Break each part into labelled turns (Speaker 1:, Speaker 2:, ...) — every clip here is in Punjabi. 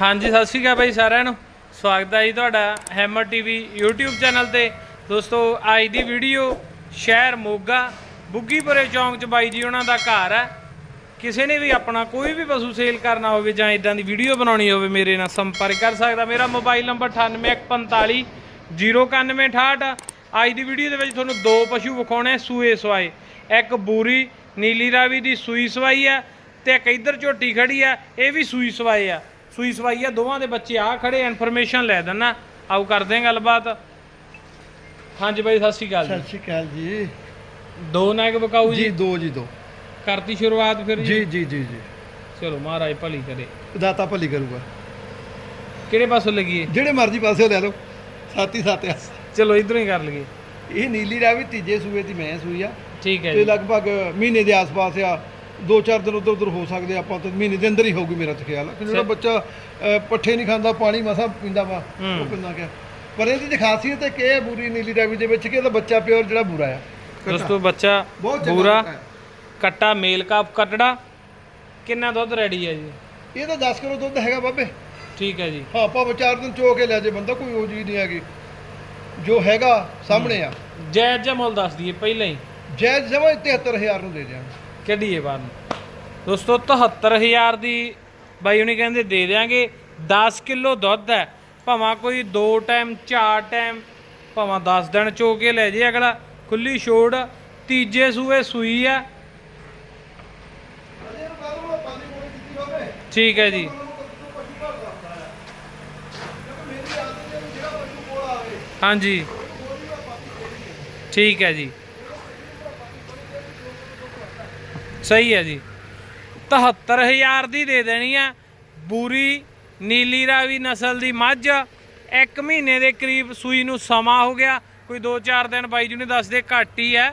Speaker 1: ਹਾਂਜੀ, ਸਤਿ ਸ਼੍ਰੀ ਅਕਾਲ ਬਾਈ ਸਾਰਿਆਂ ਨੂੰ। ਸਵਾਗਤ ਹੈ ਜੀ ਤੁਹਾਡਾ ਹੈਮਰ ਟੀਵੀ YouTube ਚੈਨਲ ਤੇ। ਦੋਸਤੋ, ਅੱਜ ਦੀ ਵੀਡੀਓ ਸ਼ਹਿਰ ਮੋਗਾ, ਬੁੱਗੀਪੁਰੇ ਚੌਂਕ 'ਚ ਬਾਈ ਜੀ ਉਹਨਾਂ ਦਾ ਘਰ ਹੈ। ਕਿਸੇ ਨੇ ਵੀ ਆਪਣਾ ਕੋਈ ਵੀ ਪਸ਼ੂ ਸੇਲ ਕਰਨਾ ਹੋਵੇ ਜਾਂ ਇਦਾਂ ਦੀ ਵੀਡੀਓ ਬਣਾਉਣੀ ਹੋਵੇ, ਮੇਰੇ ਨਾਲ ਸੰਪਰਕ ਕਰ ਸਕਦਾ। ਮੇਰਾ ਮੋਬਾਈਲ ਨੰਬਰ 9845 09168 ਅੱਜ ਦੀ ਵੀਡੀਓ ਦੇ ਵਿੱਚ ਤੁਹਾਨੂੰ ਦੋ ਪਸ਼ੂ ਵਿਖਾਉਣੇ ਸੂਏ ਸਵਾਏ। ਇੱਕ ਬੂਰੀ, ਨੀਲੀ ਰਾਵੀ ਦੀ ਸੂਈ ਸਵਾਈ ਆ ਤੇ ਇੱਕ ਇੱਧਰ ਝੋਟੀ ਖੜੀ ਆ ਇਹ ਵੀ ਸੂਈ ਸਵਾਏ ਆ। ਸੂਈ ਸਵਾਈ ਆ ਦੋਵਾਂ ਦੇ ਬੱਚੇ ਆ ਖੜੇ ਇਨਫੋਰਮੇਸ਼ਨ ਲੈ ਦਿੰਨਾ। ਆਓ ਕਰਦੇ ਗੱਲਬਾਤ। ਹਾਂਜੀ ਬਾਈ ਸਤਿ ਸ਼੍ਰੀ ਅਕਾਲ ਜੀ।
Speaker 2: ਸਤਿ ਸ਼੍ਰੀ ਅਕਾਲ ਜੀ।
Speaker 1: ਦੋ ਨਾਗ ਬਕਾਊ
Speaker 2: ਜੀ?
Speaker 1: ਜੀ
Speaker 2: ਦੋ ਜੀ ਦੋ।
Speaker 1: ਕਰਤੀ ਸ਼ੁਰੂਆਤ ਫਿਰ
Speaker 2: ਜੀ? ਜੀ ਜੀ ਜੀ
Speaker 1: ਚਲੋ ਮਹਾਰਾਜ ਭਲੀ ਕਰੇ।
Speaker 2: ਦਾਤਾ ਭਲੀ ਕਰੂਗਾ।
Speaker 1: ਕਿਹੜੇ ਪਾਸੋਂ ਲੱਗੀਏ
Speaker 2: ਜਿਹੜੇ ਮਰਜ਼ੀ ਪਾਸੇ ਲੈ ਲਓ। ਸਾਤੀ ਸਾਤਿਆ
Speaker 1: ਚਲੋ ਇਧਰੋਂ ਹੀ ਕਰ ਲਈਏ।
Speaker 2: ਇਹ ਨੀਲੀ ਰਾਵੀ ਤੀਜੇ ਸੂਏ ਦੀ ਮੈਂ ਸੂਈ ਆ।
Speaker 1: ਠੀਕ ਹੈ
Speaker 2: ਤੇ
Speaker 1: ਜੀ।
Speaker 2: ਲਗਭਗ ਮਹੀਨੇ ਦੇ ਆਸ-ਪਾਸ ਆ। ਦੋ ਚਾਰ ਦਿਨ ਉਧਰ ਉਧਰ ਹੋ ਸਕਦੇ ਆਪਾਂ ਤਾਂ ਮਹੀਨੇ ਦੇ ਅੰਦਰ ਹੀ ਹੋਊਗੀ ਮੇਰਾ ਤਾਂ ਖਿਆਲ ਕਿ ਜਿਹੜਾ ਬੱਚਾ ਪੱਠੇ ਨਹੀਂ ਖਾਂਦਾ ਪਾਣੀ ਮਸਾ ਪੀਂਦਾ ਵਾ। ਉਹ ਕਿੰਨਾ ਕਿਆ ਪਰ ਇਹਦੀ ਤਾਂ ਖਾਸੀਅਤ ਹੈ ਕਿ ਇਹ ਬੂਰੀ ਨੀਲੀ ਰਾਵੀ ਦੇ ਵਿੱਚ ਕਿ ਇਹਦਾ ਬੱਚਾ ਪਿਓਰ ਜਿਹੜਾ ਬੂਰਾ ਆ।
Speaker 1: ਦੋਸਤੋ ਬੱਚਾ
Speaker 2: ਬਹੁਤ ਚੰਗਾ
Speaker 1: ਪੂਰਾ
Speaker 2: ਬੱਚਾ ਹੈ।
Speaker 1: ਕੱਟਾ ਮੇਲ ਕਾਪ ਕੱਟੜਾ ਕਿੰਨਾ ਦੁੱਧ ਰੈਡੀ ਹੈ ਜੀ?
Speaker 2: ਇਹਦਾ 10 ਕਿਲੋ ਦੁੱਧ ਹੈਗਾ ਬਾਬੇ।
Speaker 1: ਠੀਕ ਹੈ ਜੀ।
Speaker 2: ਹਾਂ ਆਪਾਂ ਚਾਰ ਦਿਨ ਚੋ ਕੇ ਲੈ ਜੇ ਬੰਦਾ ਕੋਈ ਉਹ ਚੀਜ਼ ਨਹੀਂ ਹੈਗੀ। ਜੋ ਹੈਗਾ ਸਾਹਮਣੇ ਆ।
Speaker 1: ਜਾਇਜ਼ ਜਿਹਾ ਮੁੱਲ ਦੱਸ ਦਈਏ ਪਹਿਲਾਂ ਹੀ।
Speaker 2: ਜਾਇਜ਼ ਜਮਾ 73000 ਨੂੰ ਦੇ ਦਿਆਂਗੇ।
Speaker 1: ਕੱਢੀਏ ਬਾਹਰ ਨੂੰ ਦੋਸਤੋ 73000 ਦੀ ਬਾਈ ਉਹਨੇ ਕਹਿੰਦੇ ਦੇ ਦਿਆਂਗੇ। 10 ਕਿਲੋ ਦੁੱਧ ਹੈ। ਭਾਵੇਂ ਕੋਈ 2 ਟਾਈਮ 4 ਟਾਈਮ, ਭਾਵੇਂ 10 ਦਿਨ ਚੋ ਕੇ ਲੈ ਜੇ ਅਗਲਾ। ਖੁੱਲੀ ਛੋੜ, ਤੀਜੇ ਸੂਏ ਸੂਈ ਆ ਠੀਕ ਹੈ ਜੀ। ਹਾਂਜੀ। ਠੀਕ ਹੈ ਜੀ। ਸਹੀ ਹੈ ਜੀ। 73000 ਦੀ ਦੇ ਦੇਣੀ ਆ। ਬੂਰੀ, ਨੀਲੀ ਰਾਵੀ ਨਸਲ ਦੀ ਮੱਝ। ਇੱਕ ਮਹੀਨੇ ਦੇ ਕਰੀਬ ਸੂਈ ਨੂੰ ਸਮਾਂ ਹੋ ਗਿਆ। ਕੋਈ 2-4 ਦਿਨ ਬਾਈ ਜੀ ਨੇ ਦੱਸਦੇ ਘੱਟ ਹੀ ਹੈ।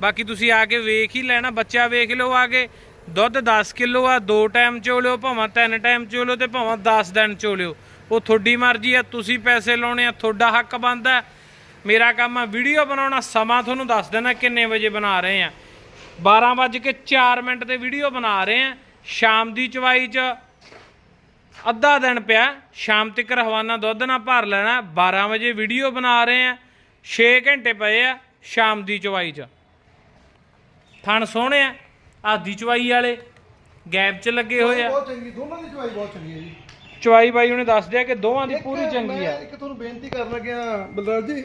Speaker 1: ਬਾਕੀ ਤੁਸੀਂ ਆ ਕੇ ਵੇਖ ਹੀ ਲੈਣਾ, ਬੱਚਾ ਵੇਖ ਲਓ ਆ ਕੇ। ਦੁੱਧ 10 ਕਿਲੋ ਆ, ਦੋ ਟਾਈਮ ਚੋ ਲਿਓ ਭਾਵੇਂ ਤਿੰਨ ਟਾਈਮ ਚੋ ਲਿਓ ਤੇ ਭਾਵੇਂ 10 ਦਿਨ ਚੋ ਲਿਓ ਉਹ ਤੁਹਾਡੀ ਮਰਜ਼ੀ ਆ, ਤੁਸੀਂ ਪੈਸੇ ਲਾਉਣੇ ਆ, ਤੁਹਾਡਾ ਹੱਕ ਬਣਦਾ। ਮੇਰਾ ਕੰਮ ਆ ਵੀਡੀਓ ਬਣਾਉਣਾ, ਸਮਾਂ ਤੁਹਾਨੂੰ ਦੱਸ ਦੇਣਾ ਕਿੰਨੇ ਵਜੇ ਬਣਾ ਰਹੇ ਆ। 12 ਵੱਜ ਕੇ 4 ਮਿੰਟ ਤੇ ਵੀਡੀਓ ਬਣਾ ਰਹੇ ਆ ਸ਼ਾਮ ਦੀ ਚਵਾਈ 'ਚ ਅੱਧਾ ਦਿਨ ਪਿਆ। ਸ਼ਾਮ ਤੱਕ ਹਵਾਨਾ ਦੁੱਧ ਨਾ ਭਰ ਲੈਣਾ। 12 ਵਜੇ ਵੀਡੀਓ ਬਣਾ ਰਹੇ ਆ 6 ਘੰਟੇ ਪਏ ਆ ਸ਼ਾਮ ਦੀ ਚਵਾਈ 'ਚ। ਥਣ ਸੋਹਣੇ ਆ। ਆਦੀ ਚਵਾਈ ਵਾਲੇ ਗੈਪ 'ਚ ਲੱਗੇ ਹੋਏ ਆ।
Speaker 2: ਬਹੁਤ ਚੰਗੀ ਦੋਨਾਂ ਦੀ ਚਵਾਈ ਬਹੁਤ ਚੰਗੀ ਹੈ ਜੀ।
Speaker 1: ਚਵਾਈ ਬਾਈ ਉਹਨੇ ਦੱਸ ਦਿਆ ਕਿ ਦੋਵਾਂ ਦੀ ਪੂਰੀ ਚੰਗੀ ਆ।
Speaker 2: ਇੱਕ ਤੁਹਾਨੂੰ ਬੇਨਤੀ ਕਰਨ ਲੱਗਿਆ ਬਲਰਾਜ ਜੀ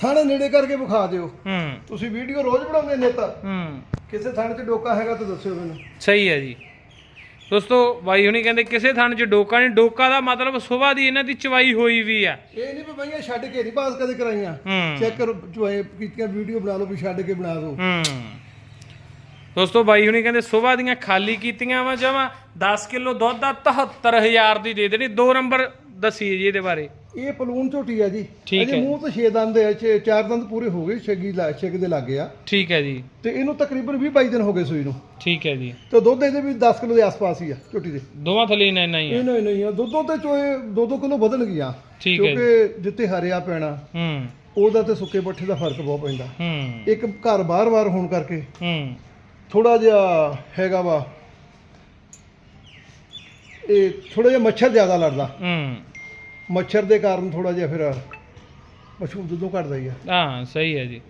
Speaker 2: ਥਾਣੇ ਨੇੜੇ ਕਰਕੇ ਵਿਖਾ ਦਿਓ।
Speaker 1: ਹੂੰ।
Speaker 2: ਤੁਸੀਂ ਵੀਡੀਓ ਰੋਜ਼ ਬਣਾਉਂਦੇ ਨੇ ਤਾਂ
Speaker 1: ਹੂੰ।
Speaker 2: ਕਿਸੇ ਥਾਣੇ 'ਚ ਡੋਕਾ ਹੈਗਾ ਤਾਂ ਦੱਸਿਓ ਮੈਨੂੰ।
Speaker 1: ਸਹੀ ਹੈ ਜੀ। ਦੋਸਤੋ ਬਾਈ ਹੁਣੀ ਕਹਿੰਦੇ ਕਿਸੇ ਥਣ 'ਚ ਡੋਕਾ ਨਹੀਂ ਡੋਕਾ ਦਾ ਮਤਲਬ ਸੁਬਾਹ ਦੀ ਇਹਨਾਂ ਦੀ ਚਵਾਈ ਹੋਈ ਵੀ ਆ।
Speaker 2: ਇਹ ਨਹੀਂ ਵੀ ਬਈਆਂ ਛੱਡ ਕੇ ਨਹੀਂ ਪਾਸ ਕਦੇ ਕਰਾਈਆਂ।
Speaker 1: ਹੂੰ।
Speaker 2: ਚੈੱਕ ਕਰੋ ਚਵਾਈ ਕੀਤੀਆਂ ਵੀਡੀਓ ਬਣਾ ਲਓ ਵੀ ਛੱਡ ਕੇ ਬਣਾ ਦਿਓ
Speaker 1: ਹੂੰ। ਦੋਸਤੋ ਬਾਈ ਹੁਣੀ ਕਹਿੰਦੇ ਸੁਬਾਹ ਦੀਆਂ ਖਾਲੀ ਕੀਤੀਆਂ ਵਾ ਜਮਾ 10 ਕਿਲੋ ਦੁੱਧ ਦਾ 73000 ਦੀ ਦੇ ਦੇਣੀ। ਦੋ ਨੰਬਰ ਦੱਸੀਏ ਜੀ ਇਹਦੇ ਬਾਰੇ।
Speaker 2: ਇਹ ਪਲੂਨ ਝੋਟੀ ਆ ਜੀ।
Speaker 1: ਠੀਕ ਹੈ।
Speaker 2: ਮੂੰਹ ਤੋਂ 6 ਦੰਦ ਹੈ ਛੇ- ਚਾਰ ਦੰਦ ਪੂਰੇ ਹੋ ਗਏ ਛੇਗੀ ਲਾ ਛੇਗ ਦੇ ਲੱਗੇ ਆ।
Speaker 1: ਠੀਕ ਹੈ ਜੀ।
Speaker 2: ਤੇ ਇਹਨੂੰ ਤਕਰੀਬਨ 20 22 ਦਿਨ ਹੋ ਗਏ ਸੂਈ ਨੂੰ।
Speaker 1: ਠੀਕ ਹੈ ਜੀ।
Speaker 2: ਤੇ ਦੁੱਧ ਇਹਦੇ ਵੀ 10 ਕਿਲੋ ਦੇ ਆਸ-ਪਾਸ ਹੀ ਆ ਝੋਟੀ ਦੇ।
Speaker 1: ਦੋਵਾਂ ਥਲੇ ਇੰਨਾ ਇੰਨਾ ਹੀ
Speaker 2: ਇਹ ਨਹੀਂ ਨਹੀਂ ਆ। ਦੁੱਧੋਂ ਤੇ ਚੋਏ 2-2 ਕਿਲੋ ਵਧਣ ਗਿਆ।
Speaker 1: ਠੀਕ ਹੈ
Speaker 2: ਕਿਉਂਕਿ ਜਿੱਤੇ ਹਰਿਆ ਪੈਣਾ
Speaker 1: ਹੂੰ।
Speaker 2: ਉਹਦਾ ਤੇ ਸੁੱਕੇ ਪੱਠੇ ਦਾ ਫ਼ਰਕ ਬਹੁਤ ਪੈਂਦਾ।
Speaker 1: ਹੂੰ।
Speaker 2: ਇੱਕ ਘਰ ਬਾਰ-ਬਾਰ ਹੋਣ ਕਰਕੇ
Speaker 1: ਹੂੰ।
Speaker 2: ਥੋੜਾ ਜਿਹਾ ਹੈਗਾ ਵਾ ਇਹ ਥੋੜਾ ਜਿਹਾ ਮੱਛਰ ਜ਼ਿਆਦਾ ਲੜਦਾ।
Speaker 1: ਹੂੰ।
Speaker 2: ਮੱਛਰ ਦੇ ਕਾਰਨ ਥੋੜਾ ਜਿਹਾ ਫਿਰ ਪਸ਼ੂ ਦੁੱਧੋਂ ਘਟਦਾ ਹੀ ਆ।
Speaker 1: ਹਾਂ ਸਹੀ ਹੈ ਜੀ।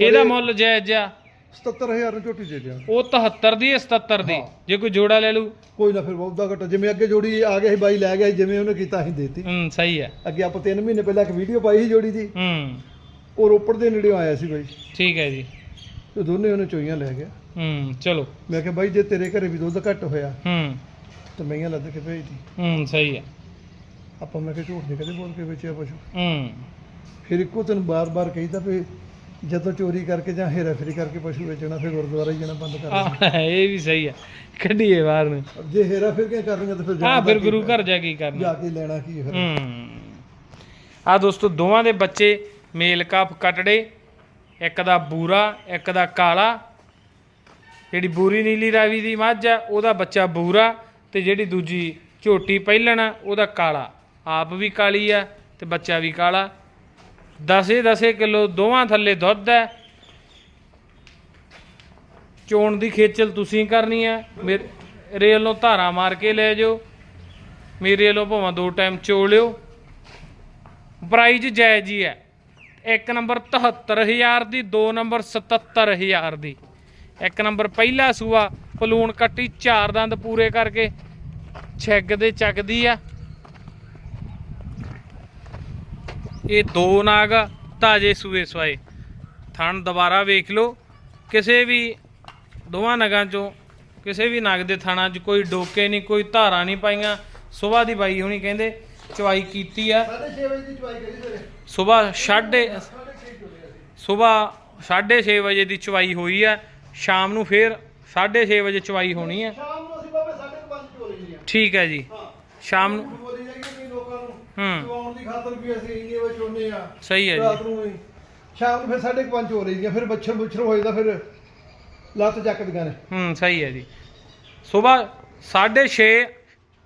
Speaker 1: ਇਹਦਾ ਮੁੱਲ ਜਾਇਜ਼ ਆ।
Speaker 2: 77000 ਨੂੰ ਝੋਟੀ ਦੇ ਦਿਆਂ।
Speaker 1: ਉਹ 73 ਦੀ ਹੈ 77 ਦੀ।
Speaker 2: ਹਾਂ।
Speaker 1: ਜੇ ਕੋਈ ਜੋੜਾ ਲੈ ਲੂ
Speaker 2: ਕੋਈ ਨਾ ਫਿਰ ਬਹੁਤਾ ਘਟਾ। ਜਿਵੇਂ ਅੱਗੇ ਜੋੜੀ ਆ ਗਿਆ ਸੀ ਬਾਈ ਲੈ ਗਿਆ ਸੀ, ਜਿਵੇਂ ਉਹਨੇ ਕੀਤਾ ਅਸੀਂ ਦੇਤੀ।
Speaker 1: ਹੂੰ ਸਹੀ ਹੈ।
Speaker 2: ਅੱਗੇ ਆਪਾਂ 3 ਮਹੀਨੇ ਪਹਿਲਾਂ ਇੱਕ ਵੀਡੀਓ ਪਾਈ ਸੀ ਜੋੜੀ ਦੀ।
Speaker 1: ਹੂੰ।
Speaker 2: ਉਹ ਰੋਪੜ ਦੇ ਨੇੜੇ ਆਇਆ ਸੀ ਬਾਈ।
Speaker 1: ਠੀਕ ਹੈ ਜੀ।
Speaker 2: ਤੇ ਦੋਨੇ ਉਹਨੇ ਚੋਈਆਂ ਲੈ ਗਿਆ
Speaker 1: ਹੂੰ ਚਲੋ।
Speaker 2: ਮੈਂ ਕਿਹਾ ਬਾਈ ਜੇ ਤੇਰੇ ਘਰੇ ਵੀ ਦੁੱਧ ਘੱਟ ਹੋਇਆ
Speaker 1: ਹੂੰ।
Speaker 2: ਤਾਂ ਮਈਆਂ ਲੱਦ ਕੇ ਭੇਜਦੀ
Speaker 1: ਹੂੰ ਸਹੀ ਹੈ।
Speaker 2: ਆਪਾਂ ਮੈਂ ਕਿਹਾ ਝੂਠ ਨਹੀਂ ਕਦੇ ਬੋਲ ਕੇ ਵੇਚਿਆ ਪਸ਼ੂ।
Speaker 1: ਹੂੰ।
Speaker 2: ਫਿਰ ਇੱਕੋ ਤੈਨੂੰ ਬਾਰ-ਬਾਰ ਕਹੀਦਾ ਵੀ ਜਦੋਂ ਚੋਰੀ ਕਰਕੇ ਜਾਂ ਹੇਰਾਫੇਰੀ ਕਰਕੇ ਪਸ਼ੂ ਵੇਚਣਾ ਫਿਰ ਗੁਰਦੁਆਰਾ ਹੀ ਜਾਣਾ ਬੰਦ ਕਰ ਦੇਣਾ।
Speaker 1: ਆਹ, ਇਹ ਵੀ ਸਹੀ ਹੈ ਕੱਢੀਏ ਬਾਹਰ ਨੂੰ।
Speaker 2: ਜੇ ਹੇਰਾਫੇਰੀ ਕੇ ਕਰਨੀਆਂ ਤਾਂ ਫਿਰ
Speaker 1: ਹਾਂ ਫਿਰ
Speaker 2: ਕੀ
Speaker 1: ਗੁਰੂ? ਘਰ ਜਾ ਕੇ ਕਰਨਾ।
Speaker 2: ਜਾ ਕੇ ਲੈਣਾ ਕੀ ਫਿਰ।
Speaker 1: ਹੂੰ। ਆ ਦੋਸਤੋ ਦੋਵਾਂ ਦੇ ਬੱਚੇ ਮੇਲ ਕਾਪ ਕਟੜੇ। ਇੱਕ ਦਾ ਬੂਰਾ ਇੱਕ ਦਾ ਕਾਲਾ। ਜਿਹੜੀ ਬੂਰੀ ਨੀਲੀ ਰਾਵੀ ਦੀ ਮੱਝ ਆ ਉਹਦਾ ਬੱਚਾ ਬੂਰਾ ਤੇ ਜਿਹੜੀ ਦੂਜੀ ਝੋਟੀ ਪਹਿਲਣ ਆ ਉਹਦਾ ਕਾਲਾ। ਆਪ ਵੀ ਕਾਲੀ ਆ ਤੇ ਬੱਚਾ ਵੀ ਕਾਲਾ। ਦਸੇ ਦਸੇ ਕਿਲੋ ਦੋਵਾਂ ਥੱਲੇ ਦੁੱਧ ਹੈ। ਚੋਣ ਦੀ ਖੇਚਲ ਤੁਸੀਂ ਕਰਨੀ ਹੈ ਮੇਰੇ ਰੇਲ ਨੂੰ ਧਾਰਾ ਮਾਰ ਕੇ ਲੈ ਜਾਓ। ਮੇਰੇ ਵੱਲੋਂ ਭਾਵੇਂ ਦੋ ਟਾਈਮ ਚੋ ਲਿਓ। ਪ੍ਰਾਈਜ਼ ਜਾਇਜ਼ ਹੀ ਹੈ। ਇੱਕ ਨੰਬਰ 73000 ਦੀ, ਦੋ ਨੰਬਰ 77000 ਦੀ। ਇੱਕ ਨੰਬਰ ਪਹਿਲਾ ਸੂਆ, ਪਲੂਣ ਕੱਟੀ, ਚਾਰ ਦੰਦ ਪੂਰੇ ਕਰਕੇ। ਛਿੱਗ ਦੇ ਚੱਕਦੀ ਆ। ਇਹ ਦੋ ਨਾਗ ਤਾਜੇ ਸੂਏ ਸਵਾਏ। ਥਣ ਦੁਬਾਰਾ ਵੇਖ ਲਓ ਕਿਸੇ ਵੀ ਦੋਵਾਂ ਨਗਾਂ ਚੋਂ ਕਿਸੇ ਵੀ ਨਗ ਦੇ ਥਾਣਾ 'ਚ ਕੋਈ ਡੋਕੇ ਨਹੀਂ ਕੋਈ ਧਾਰਾਂ ਨਹੀਂ ਪਾਈਆਂ। ਸਵੇਰ ਦੀ ਬਾਈ ਹੁਣੀ ਕਹਿੰਦੇ ਚਵਾਈ ਕੀਤੀ ਆ।
Speaker 2: 6:30 ਵਜੇ ਦੀ ਚੁਆਈ ਕਰੀ ਸਵੇਰੇ
Speaker 1: ਸਵੇਰ ਸਾਢੇ ਸਵੇਰ 6:30 ਵਜੇ ਦੀ ਚਵਾਈ ਹੋਈ ਆ। ਸ਼ਾਮ ਨੂੰ ਫੇਰ 6:30 ਵਜੇ ਚਵਾਈ ਹੋਣੀ ਆ।
Speaker 2: ਸ਼ਾਮ ਨੂੰ ਅਸੀਂ ਬਾਬੇ 5:30 ਚੋਲੇ ਜੀ
Speaker 1: ਠੀਕ ਹੈ ਜੀ। ਸ਼ਾਮ ਨੂੰ
Speaker 2: ਬੋਲੀ ਜਾਈਏ ਕਈ ਲੋਕਾਂ ਨੂੰ
Speaker 1: ਹੂੰ।
Speaker 2: ਚਵਾਉਣ ਦੀ ਖਾਤਰ ਵੀ ਅਸੀਂ ਇੰਨੇ ਵਜੇ ਚੋਨੇ ਆ
Speaker 1: ਸਹੀ ਹੈ
Speaker 2: ਰਾਤ
Speaker 1: ਜੀ
Speaker 2: ਨੂੰ ਵੀ। ਸ਼ਾਮ ਨੂੰ ਫਿਰ 5:30 ਹੋ ਰਹੀ ਫਿਰ ਬੱਛਰ ਬੁੱਛਰ ਹੋ ਜਾਂਦਾ ਫਿਰ ਲੱਤ ਚੱਕਦੀਆਂ ਨੇ।
Speaker 1: ਹੂੰ ਸਹੀ ਹੈ ਜੀ। ਸਵੇਰ 6:30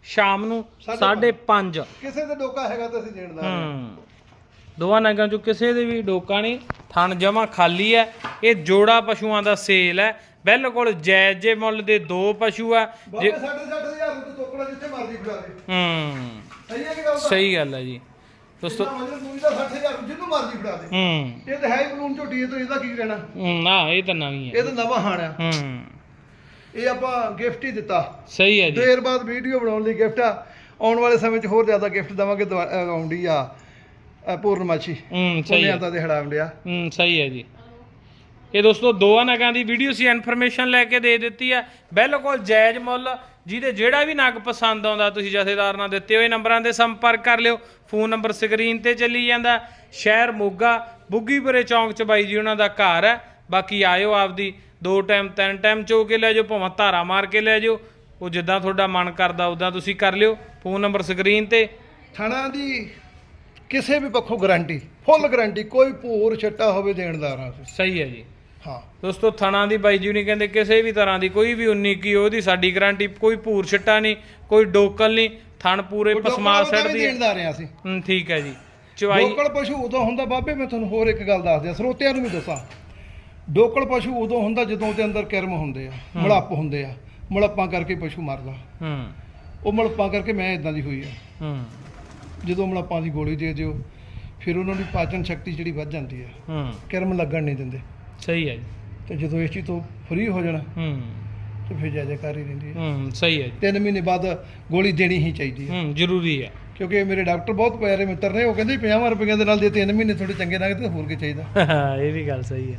Speaker 1: ਸ਼ਾਮ ਨੂੰ
Speaker 2: ਸਾਢੇ
Speaker 1: 5:30
Speaker 2: ਕਿਸੇ ਦੇ ਡੋਕਾ ਹੈਗਾ ਤਾਂ ਅਸੀਂ ਦੇਣ ਦਾ
Speaker 1: ਹੂੰ। ਦੋਵਾਂ ਨਗਾਂ ਚੋਂ ਕਿਸੇ ਦੇ ਵੀ ਡੋਕਾ ਨਹੀਂ। ਥਣ ਜਮਾ ਖਾਲੀ ਹੈ। ਇਹ ਜੋੜਾ ਪਸ਼ੂਆਂ ਦਾ ਸੇਲ ਹੈ। ਬਿਲਕੁਲ ਜਾਇਜ਼ ਜੇ ਮੁੱਲ ਦੇ ਦੋ ਪਸ਼ੂ ਆ।
Speaker 2: ਬਾਬੇ
Speaker 1: ਜੇ
Speaker 2: 6.5000 ਰੁਪਏ ਟੋਕੜਾ ਜਿੱਥੇ ਮਰਜ਼ੀ ਫੜਾ ਦੇ।
Speaker 1: ਹੂੰ।
Speaker 2: ਸਹੀ ਹੈ ਕਿ ਗੱਲ
Speaker 1: ਸਹੀ ਗੱਲ ਹੈ ਜੀ। ਦੋਸਤੋ
Speaker 2: ਮਜਲ ਦੂਜੀ ਦਾ 60000 ਜਿੱਦੋਂ ਮਰਜ਼ੀ ਫੜਾ ਦੇ।
Speaker 1: ਹੂੰ।
Speaker 2: ਇਹ ਤਾਂ ਹੈ ਹੀ ਬਲੂਨ ਝੋਟੀ ਇਹ ਤੋਂ ਇਹਦਾ ਕੀ ਰਹਿਣਾ?
Speaker 1: ਹੂੰ, ਨਾ ਇਹ ਤਾਂ ਨਵੀਂ ਹੈ
Speaker 2: ਇਹ ਤਾਂ ਨਵਾਂ ਹਾਣ ਆ।
Speaker 1: ਹੂੰ।
Speaker 2: ਇਹ ਆਪਾਂ ਗਿਫਟ ਹੀ ਦਿੱਤਾ।
Speaker 1: ਸਹੀ ਹੈ ਜੀ।
Speaker 2: ਦੇਰ ਬਾਅਦ ਵੀਡੀਓ ਬਣਾਉਣ ਲਈ ਗਿਫਟ ਆ। ਆਉਣ ਵਾਲੇ ਸਮੇਂ 'ਚ ਹੋਰ ਜ਼ਿਆਦਾ ਗਿਫਟ ਦਵਾਂਗੇ ਆਉਂਦੀ ਆ ਪੂਰਨਮਾਸ਼ੀ।
Speaker 1: ਹੂੰ ਸਹੀ ਹੈ
Speaker 2: ਤੇ
Speaker 1: ਹੂੰ ਸਹੀ ਹੈ ਜੀ। ਇਹ ਦੋਸਤੋ ਦੋਵਾਂ ਨਗਾਂ ਦੀ ਵੀਡੀਓ ਸੀ ਇਨਫੋਰਮੇਸ਼ਨ ਲੈ ਕੇ ਦੇ ਦਿੱਤੀ ਆ। ਬਿਲਕੁਲ ਜਾਇਜ਼ ਮੁੱਲ ਜਿਹਦੇ ਜਿਹੜਾ ਵੀ ਨਗ ਪਸੰਦ ਆਉਂਦਾ ਤੁਸੀਂ ਜਥੇਦਾਰ ਨਾਲ ਦਿੱਤੇ ਹੋਏ ਨੰਬਰਾਂ ਤੇ ਸੰਪਰਕ ਕਰ ਲਿਓ। ਫੋਨ ਨੰਬਰ ਸਕਰੀਨ ਤੇ ਚੱਲੀ ਜਾਂਦਾ। ਸ਼ਹਿਰ ਮੋਗਾ ਬੁੱਗੀਪੁਰੇ ਚੌਂਕ ਚ ਬਾਈ ਜੀ ਉਹਨਾਂ ਦਾ ਘਰ ਹੈ ਬਾਕੀ ਆਇਓ ਆਪਦੀ ਦੋ ਟਾਈਮ ਤਿੰਨ ਟਾਈਮ ਚੋ ਕੇ ਲੈ ਜਾਓ ਭਾਵੇਂ ਧਾਰਾ ਮਾਰ ਕੇ ਲੈ ਜਾਓ। ਉਹ ਜਿੱਦਾਂ ਤੁਹਾਡਾ ਮਨ ਕਰਦਾ ਉਦਾਂ ਤੁਸੀਂ ਕਰ ਲਿਓ। ਫੋਨ ਨੰਬਰ ਸਕਰੀਨ ਤੇ।
Speaker 2: ਥਣਾ ਦੀ ਕਿਸੇ ਵੀ ਪੱਖੋਂ ਗਾਰੰਟੀ ਫੁੱਲ ਗਾਰੰਟੀ ਕੋਈ ਭੂਰ ਛੱਟਾ ਹੋਵੇ ਦੇਣਦਾਰ
Speaker 1: ਸਹੀ ਹੈ ਜੀ।
Speaker 2: ਹਾਂ।
Speaker 1: ਦੋਸਤੋ ਥਣਾ ਦੀ ਬਾਈ ਜੀ ਨਹੀਂ ਕਹਿੰਦੇ ਕਿਸੇ ਵੀ ਤਰ੍ਹਾਂ ਦੀ ਕੋਈ ਵੀ 19 ਕੀ ਉਹਦੀ ਸਾਡੀ ਗਾਰੰਟੀ ਕੋਈ ਭੂਰ ਛਿੱਟਾ ਨਹੀਂ ਕੋਈ ਡੋਕਲ ਨਹੀਂ ਥਣ ਪੂਰੇ ਪਸਮਾ ਸੜਦੀ ਹੈ।
Speaker 2: ਦੇਣਦਾਰ ਆ ਅਸੀਂ।
Speaker 1: ਹੂੰ, ਠੀਕ ਹੈ ਜੀ। ਚਵਾਈ
Speaker 2: ਡੋਕਲ ਪਸ਼ੂ ਉਦੋਂ ਹੁੰਦਾ ਬਾਬੇ ਮੈਂ ਤੁਹਾਨੂੰ ਹੋਰ ਇੱਕ ਗੱਲ ਦੱਸ ਦਿਆਂ ਸਰੋਤਿਆਂ ਨੂੰ ਵੀ ਦੱਸਾਂ। ਡੋਕਲ ਪਸ਼ੂ ਉਦੋਂ ਹੁੰਦਾ ਜਦੋਂ ਉਹਦੇ ਅੰਦਰ ਕਿਰਮ ਹੁੰਦੇ ਆ ਮਲੱਪ ਹੁੰਦੇ ਆ। ਮਲੱਪਾਂ ਕਰਕੇ ਪਸ਼ੂ ਮਰਦਾ।
Speaker 1: ਹੂੰ।
Speaker 2: ਉਹ ਮਲੱਪਾਂ ਕਰਕੇ ਮੈਂ ਇਦਾਂ ਦੀ ਹੋਈ ਆ।
Speaker 1: ਹੂੰ।
Speaker 2: ਜਦੋਂ ਮਲੱਪਾਂ ਦੀ ਗੋਲੀ ਦੇ ਦਿਓ ਫਿਰ ਉਹਨਾਂ ਦੀ ਪਾਚਨ ਸ਼ਕਤੀ ਜਿਹੜੀ ਵੱਧ ਜਾਂਦੀ ਆ।
Speaker 1: ਹੂੰ।
Speaker 2: ਕਿਰਮ ਲੱਗਣ ਨਹੀਂ ਦਿੰਦੇ।
Speaker 1: ਸਹੀ ਹੈ ਜੀ।
Speaker 2: ਤੇ ਜਦੋਂ ਇਸ ਚੀਜ਼ ਤੋਂ ਫ੍ਰੀ ਹੋ ਜਾਣਾ
Speaker 1: ਹੂੰ।
Speaker 2: ਤੇ ਫਿਰ ਜਾਇਜ਼ਾਕਾਰ ਹੀ ਰਹਿੰਦੀ ਹੈ।
Speaker 1: ਹੂੰ ਸਹੀ ਹੈ ਜੀ।
Speaker 2: ਤਿੰਨ ਮਹੀਨੇ ਬਾਅਦ ਗੋਲੀ ਦੇਣੀ ਹੀ ਚਾਹੀਦੀ ਹੈ।
Speaker 1: ਹੂੰ ਜ਼ਰੂਰੀ ਹੈ।
Speaker 2: ਕਿਉਂਕਿ ਮੇਰੇ ਡਾਕਟਰ ਬਹੁਤ ਪਿਆਰੇ ਮਿੱਤਰ ਨੇ ਉਹ ਕਹਿੰਦੇ 50 ਰੁਪਈਆਂ ਦੇ ਨਾਲ ਜੇ ਤਿੰਨ ਮਹੀਨੇ ਥੋੜੇ ਚੰਗੇ ਲੰਘਦੇ ਤਾਂ ਹੋਰ ਕੀ ਚਾਹੀਦਾ।
Speaker 1: ਇਹ ਵੀ ਗੱਲ ਸਹੀ ਹੈ।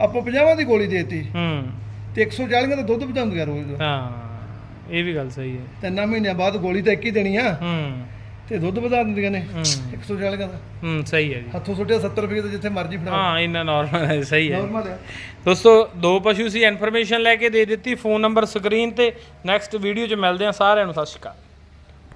Speaker 2: ਆਪਾਂ 50 ਦੀ ਗੋਲੀ ਦੇਤੀ।
Speaker 1: ਹੂੰ।
Speaker 2: ਤੇ 140 ਦਾ ਦੁੱਧ ਪਹੁੰਚਾਉਂਦੀਆਂ ਰੋਜ਼ ਦਾ।
Speaker 1: ਹਾਂ ਇਹ ਵੀ ਗੱਲ ਸਹੀ ਹੈ।
Speaker 2: ਤਿੰਨਾਂ ਮਹੀਨਿਆਂ ਬਾਅਦ ਗੋਲੀ ਤਾਂ ਇੱਕ ਹੀ ਦੇਣੀ ਆ।
Speaker 1: ਹੂੰ।
Speaker 2: ਤੇ ਦੁੱਧ ਵਧਾ ਦਿੰਦੀਆਂ ਨੇ।
Speaker 1: ਹੂੰ।
Speaker 2: 140 ਦਾ
Speaker 1: ਹੂੰ ਸਹੀ ਹੈ ਜੀ।
Speaker 2: ਹੱਥੋਂ ਸੁੱਟਿਆ 70 ਰੁਪਏ ਤੇ ਜਿੱਥੇ ਮਰਜ਼ੀ ਫੜਾ
Speaker 1: ਹਾਂ ਇੰਨਾ ਨਾਰਮਲ ਹੈ ਸਹੀ ਹੈ।
Speaker 2: ਨਾਰਮਲ ਹੈ।
Speaker 1: ਦੋਸਤੋ ਦੋ ਪਸ਼ੂ ਸੀ ਇਨਫੋਰਮੇਸ਼ਨ ਲੈ ਕੇ ਦੇ ਦਿੱਤੀ ਫੋਨ ਨੰਬਰ ਸਕਰੀਨ ਤੇ ਨੈਕਸਟ ਵੀਡੀਓ 'ਚ ਮਿਲਦੇ ਹਾਂ ਸਾਰਿਆਂ ਨੂੰ ਸਤਿ ਸ਼੍ਰੀ ਅਕਾਲ।